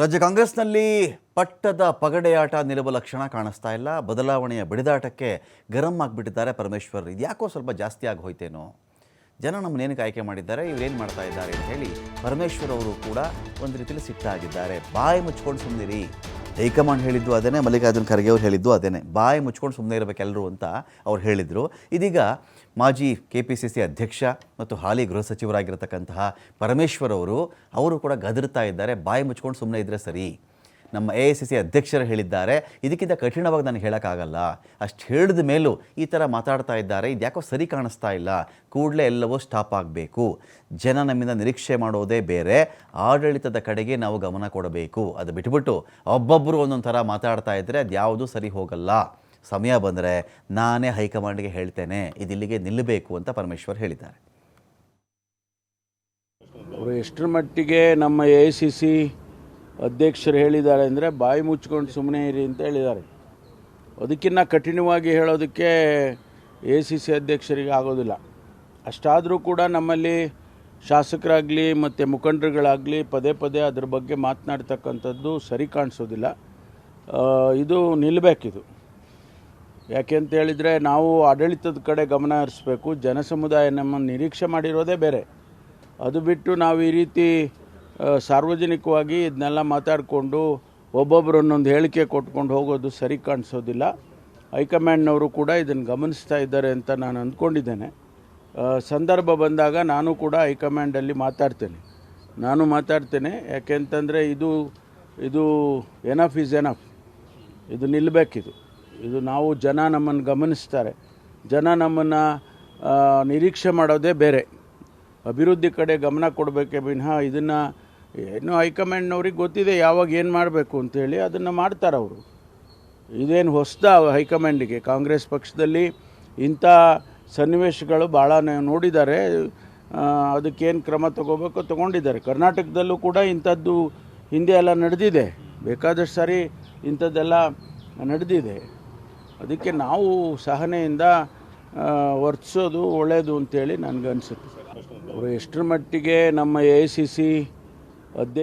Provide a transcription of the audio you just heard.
ರಾಜ್ಯ ಕಾಂಗ್ರೆಸ್ನಲ್ಲಿ ಪಟ್ಟದ ಪಗಡೆಯಾಟ ನಿಲುವ ಲಕ್ಷಣ ಕಾಣಿಸ್ತಾ ಇಲ್ಲ. ಬದಲಾವಣೆಯ ಬಿಡಿದಾಟಕ್ಕೆ ಗರಂ ಆಗಿಬಿಟ್ಟಿದ್ದಾರೆ ಪರಮೇಶ್ವರ್. ಇದ್ಯಾಕೋ ಸ್ವಲ್ಪ ಜಾಸ್ತಿ ಆಗಿ ಹೋಯ್ತೇನೋ. ಜನ ನಮ್ಮನ್ನೇನಕ್ಕೆ ಆಯ್ಕೆ ಮಾಡಿದ್ದಾರೆ? ಇವರೇನು ಮಾಡ್ತಾ ಇದ್ದಾರೆ ಅಂತ ಹೇಳಿ ಪರಮೇಶ್ವರ್ ಅವರು ಕೂಡ ಒಂದು ರೀತಿಯಲ್ಲಿ ಸಿಟ್ಟಾಗಿದ್ದಾರೆ. ಬಾಯಿ ಮುಚ್ಕೊಂಡು ಸುಮ್ಮನಿರಿ ಹೈಕಮಾಂಡ್ ಹೇಳಿದ್ದು ಅದೇ ಮಲ್ಲಿಕಾರ್ಜುನ್ ಖರ್ಗೆ ಅವ್ರು ಹೇಳಿದ್ದು ಅದೇ ಬಾಯಿ ಮುಚ್ಕೊಂಡು ಸುಮ್ಮನೆ ಇರಬೇಕೆಲ್ಲರೂ ಅಂತ ಅವ್ರು ಹೇಳಿದರು. ಇದೀಗ ಮಾಜಿ ಕೆ ಪಿ ಸಿ ಸಿ ಅಧ್ಯಕ್ಷ ಮತ್ತು ಹಾಲಿ ಗೃಹ ಸಚಿವರಾಗಿರತಕ್ಕಂತಹ ಪರಮೇಶ್ವರ್ ಅವರು ಅವರು ಕೂಡ ಗದರ್ತಾ ಇದ್ದಾರೆ. ಬಾಯಿ ಮುಚ್ಕೊಂಡು ಸುಮ್ಮನೆ ಇದ್ದರೆ ಸರಿ. ನಮ್ಮ ಎ ಐ ಸಿ ಸಿ ಅಧ್ಯಕ್ಷರು ಹೇಳಿದ್ದಾರೆ. ಇದಕ್ಕಿಂತ ಕಠಿಣವಾಗಿ ನಾನು ಹೇಳೋಕ್ಕಾಗಲ್ಲ. ಅಷ್ಟು ಹೇಳಿದ ಮೇಲೂ ಈ ಥರ ಮಾತಾಡ್ತಾ ಇದ್ದಾರೆ. ಇದ್ಯಾಕೋ ಸರಿ ಕಾಣಿಸ್ತಾ ಇಲ್ಲ. ಕೂಡಲೇ ಎಲ್ಲವೂ ಸ್ಟಾಪ್ ಆಗಬೇಕು. ಜನ ನಮ್ಮಿಂದ ನಿರೀಕ್ಷೆ ಮಾಡೋದೇ ಬೇರೆ. ಆಡಳಿತದ ಕಡೆಗೆ ನಾವು ಗಮನ ಕೊಡಬೇಕು. ಅದು ಬಿಟ್ಬಿಟ್ಟು ಒಬ್ಬೊಬ್ಬರು ಒಂದೊಂದು ಥರ ಮಾತಾಡ್ತಾ ಇದ್ದರೆ ಅದು ಯಾವುದೂ ಸರಿ ಹೋಗಲ್ಲ. ಸಮಯ ಬಂದರೆ ನಾನೇ ಹೈಕಮಾಂಡ್ಗೆ ಹೇಳ್ತೇನೆ. ಇದಿಲ್ಲಿಗೆ ನಿಲ್ಲಬೇಕು ಅಂತ ಪರಮೇಶ್ವರ್ ಹೇಳಿದ್ದಾರೆ. ಅವರು ಎಷ್ಟರ ಮಟ್ಟಿಗೆ ನಮ್ಮ ಎ ಐ ಸಿ ಸಿ ಅಧ್ಯಕ್ಷರು ಹೇಳಿದ್ದಾರೆ ಅಂದರೆ ಬಾಯಿ ಮುಚ್ಕೊಂಡು ಸುಮ್ಮನೆ ಇರಿ ಅಂತ ಹೇಳಿದ್ದಾರೆ. ಅದಕ್ಕಿಂತ ಕಠಿಣವಾಗಿ ಹೇಳೋದಕ್ಕೆ ಎ ಸಿ ಸಿ ಅಧ್ಯಕ್ಷರಿಗೆ ಆಗೋದಿಲ್ಲ. ಅಷ್ಟಾದರೂ ಕೂಡ ನಮ್ಮಲ್ಲಿ ಶಾಸಕರಾಗಲಿ ಮತ್ತು ಮುಖಂಡರುಗಳಾಗಲಿ ಪದೇ ಪದೇ ಅದ್ರ ಬಗ್ಗೆ ಮಾತನಾಡ್ತಕ್ಕಂಥದ್ದು ಸರಿ ಕಾಣಿಸೋದಿಲ್ಲ. ಇದು ನಿಲ್ಲಬೇಕಿದು ಯಾಕೆ ಅಂತ ಹೇಳಿದರೆ ನಾವು ಆಡಳಿತದ ಕಡೆ ಗಮನ ಹರಿಸ್ಬೇಕು ಜನಸಮುದಾಯ ನಮ್ಮನ್ನು ನಿರೀಕ್ಷೆ ಮಾಡಿರೋದೇ ಬೇರೆ. ಅದು ಬಿಟ್ಟು ನಾವು ಈ ರೀತಿ ಸಾರ್ವಜನಿಕವಾಗಿ ಇದನ್ನೆಲ್ಲ ಮಾತಾಡಿಕೊಂಡು ಒಬ್ಬೊಬ್ಬರನ್ನೊಂದು ಹೇಳಿಕೆ ಕೊಟ್ಕೊಂಡು ಹೋಗೋದು ಸರಿ ಕಾಣಿಸೋದಿಲ್ಲ. ಹೈಕಮಾಂಡ್ನವರು ಕೂಡ ಇದನ್ನು ಗಮನಿಸ್ತಾ ಇದ್ದಾರೆ ಅಂತ ನಾನು ಅಂದ್ಕೊಂಡಿದ್ದೇನೆ. ಸಂದರ್ಭ ಬಂದಾಗ ನಾನು ಕೂಡ ಹೈಕಮಾಂಡಲ್ಲಿ ಮಾತಾಡ್ತೇನೆ. ನಾನು ಮಾತಾಡ್ತೇನೆ, ಯಾಕೆಂತಂದರೆ ಇದು ಇದು ಎನಫ್ ಈಸ್ ಎನಫ್ ಇದು ನಿಲ್ಲಬೇಕಿದು ಇದು ನಾವು ಜನ ನಮ್ಮನ್ನು ಗಮನಿಸ್ತಾರೆ. ಜನ ನಮ್ಮನ್ನು ನಿರೀಕ್ಷೆ ಮಾಡೋದೇ ಬೇರೆ. ಅಭಿವೃದ್ಧಿ ಕಡೆ ಗಮನ ಕೊಡಬೇಕೆ ವಿನಃ ಇದನ್ನು ಏನು ಹೈಕಮಾಂಡ್ನವ್ರಿಗೆ ಗೊತ್ತಿದೆ ಯಾವಾಗ ಏನು ಮಾಡಬೇಕು ಅಂತೇಳಿ ಅದನ್ನು ಮಾಡ್ತಾರೆ ಅವರು. ಇದೇನು ಹೊಸದ ಹೈಕಮಾಂಡಿಗೆ? ಕಾಂಗ್ರೆಸ್ ಪಕ್ಷದಲ್ಲಿ ಇಂಥ ಸನ್ನಿವೇಶಗಳು ಭಾಳ ನೋಡಿದ್ದಾರೆ. ಅದಕ್ಕೇನು ಕ್ರಮ ತಗೋಬೇಕೋ ತಗೊಂಡಿದ್ದಾರೆ. ಕರ್ನಾಟಕದಲ್ಲೂ ಕೂಡ ಇಂಥದ್ದು ಹಿಂದೆ ಎಲ್ಲ ನಡೆದಿದೆ. ಬೇಕಾದಷ್ಟು ಸಾರಿ ಇಂಥದ್ದೆಲ್ಲ ನಡೆದಿದೆ. ಅದಕ್ಕೆ ನಾವು ಸಹನೆಯಿಂದ ವರ್ತಿಸೋದು ಒಳ್ಳೆಯದು ಅಂತೇಳಿ ನನಗನ್ಸುತ್ತೆ. ಅವರು ಎಷ್ಟರ ಮಟ್ಟಿಗೆ ನಮ್ಮ ಎ ಐ ಸಿ ಸಿ ಅಧ್ಯಕ್ಷ